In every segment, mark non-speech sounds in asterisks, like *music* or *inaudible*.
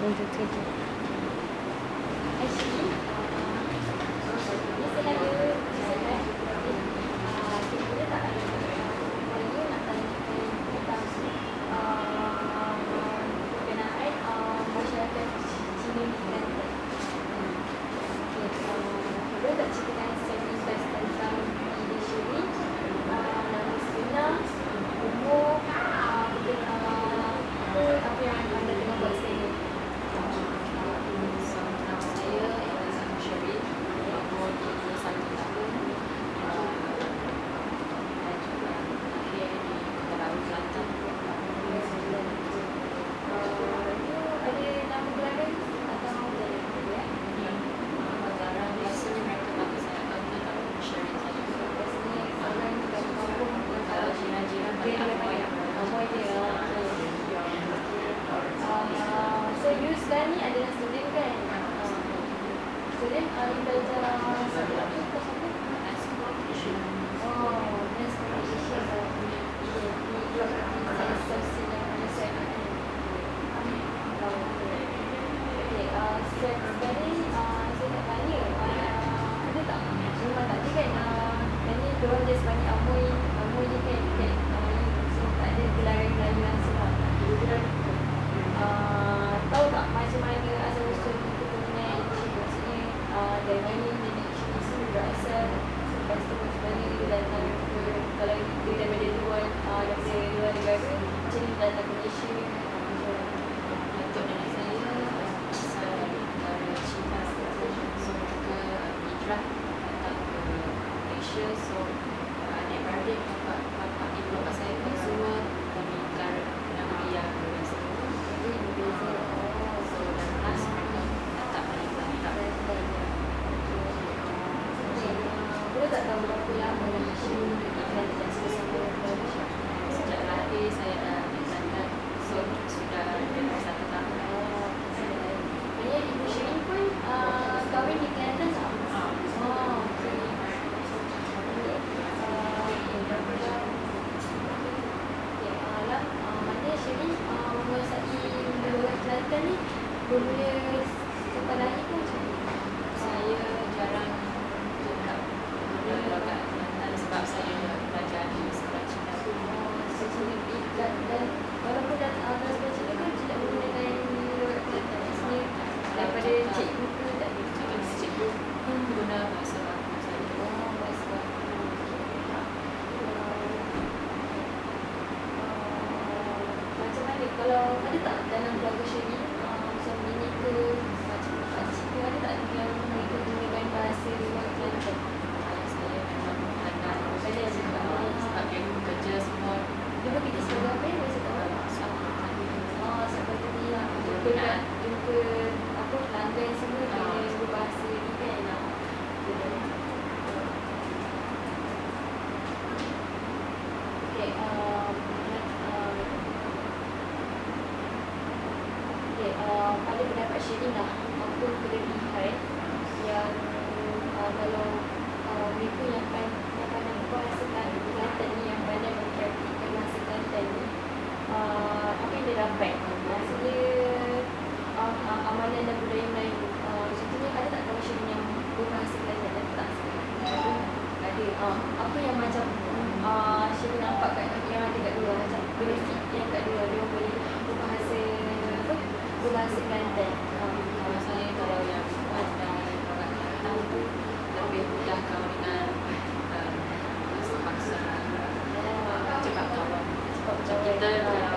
어, 먼저 되게. 아이씨. manusia apa kelebihan yang uh, kalau uh, mereka yang pandai yang pandai menguasakan kelantan ni yang pandai mempraktikkan masa kelantan ni uh, apa yang dia dapat? Maksudnya uh, uh, amalan dan budaya Melayu. Uh, contohnya ada tak kawasan yang berbahasa kelantan dan tak uh, ada. Uh, apa yang macam uh, Syirin nampak kat yang ada kat luar macam benefit yang kat luar dia boleh masih. Kalau saya kalau yang kuat orang yang tahu lebih mudah kalau dengan masa um, paksa um, cepat kalau kita ya.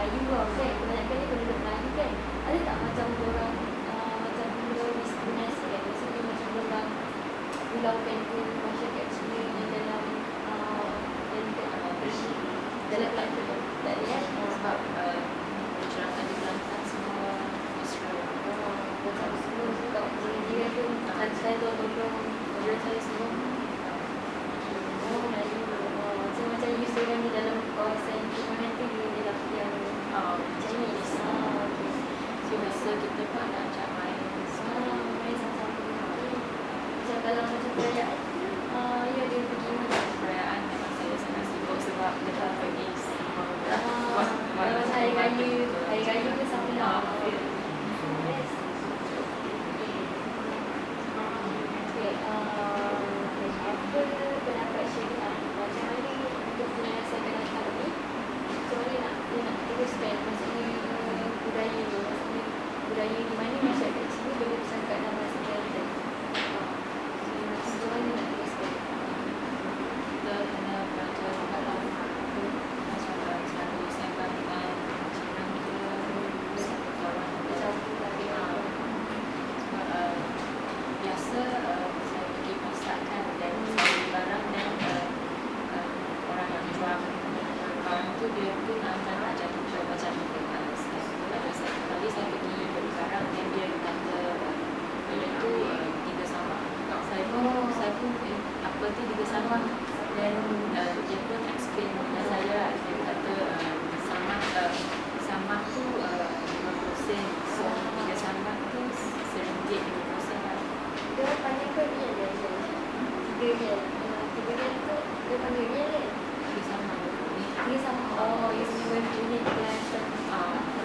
Melayu kau kan? Kebanyakan ni benda Melayu kan? Ada tak macam orang uh, Macam benda diskriminasi kan? Maksudnya macam orang Pulau Pantun Masyarakat sendiri Yang dalam uh, Yang apa Dalam tak Tak ada kan Sebab uh, Percerakan di Kelantan Semua Israel. Oh Bukan semua Bukan Bukan Bukan Bukan Bukan Bukan Bukan Bukan Bukan Ah, dia panggil dia kan? Dia sama. Dia sama. Oh, dia sama. Dia sama. Dia sama. Dia sama. Dia sama. Dia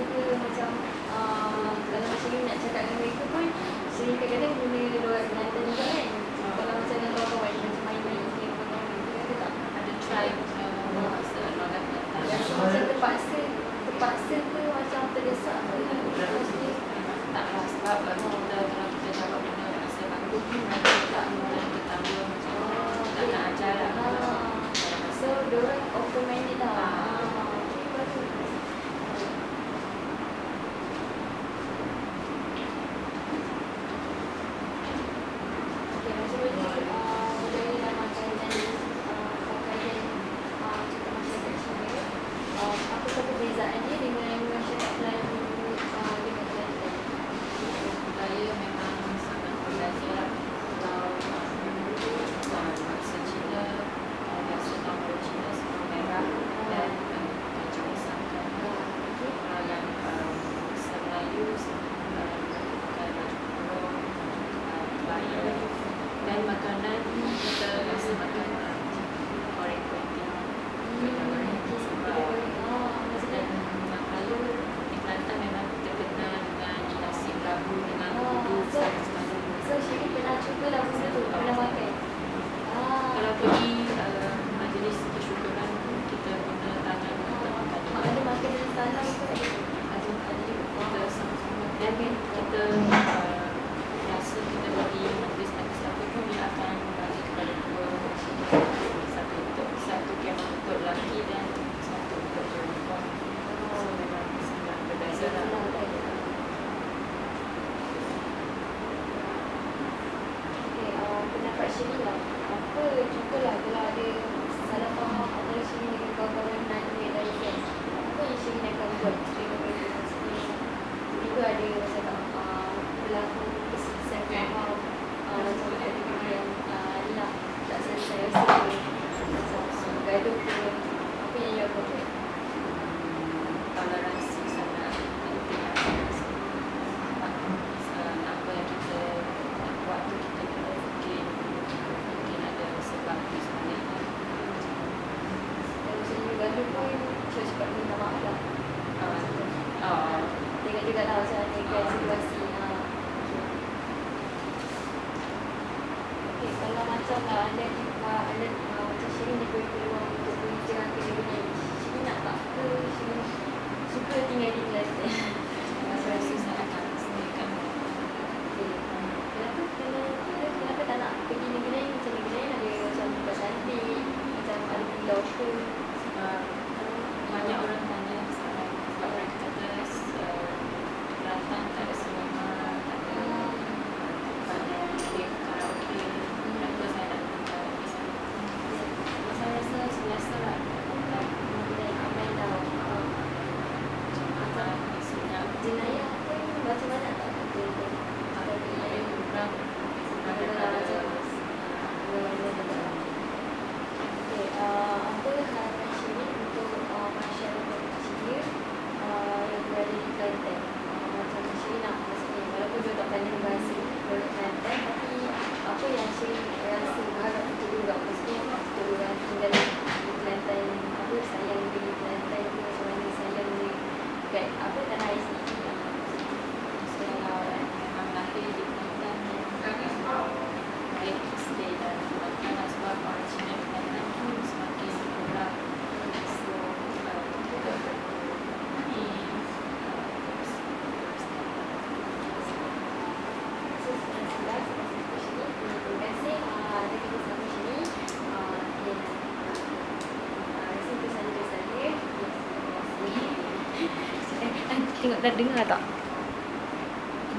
mereka macam uh, kalau macam you nak cakap dengan mereka pun sering kadang-kadang guna luar Belanda juga kan. Uh. kalau macam dengan kawan-kawan macam main-main dengan kawan-kawan mereka tak. Ada try macam uh. Uh, so, macam terpaksa terpaksa ke macam terdesak ke uh. tak puas tak puas tak oh, ah. Dia orang open-minded So Syirin pernah cuba lah pizza tu, pernah makan ah. Kalau pergi eh, majlis kesyukuran kita pernah tanya ah, Tak makan Mak ada makan dalam tanah ada Ada juga Kita sama-sama. Dan kita rasa kita pergi majlis-majlis apa pun dia akan lalu pun saya cepat minta maaf lah. Ah, uh, uh, tengok juga lah macam mana kan situasi. Uh. Okay, kalau macam lah anda kita anda uh, macam sharing di kuih peluang untuk kerja kerja punya sih nak tak ke? Sih suka tinggal di Malaysia. *laughs* Wedding നടത്താം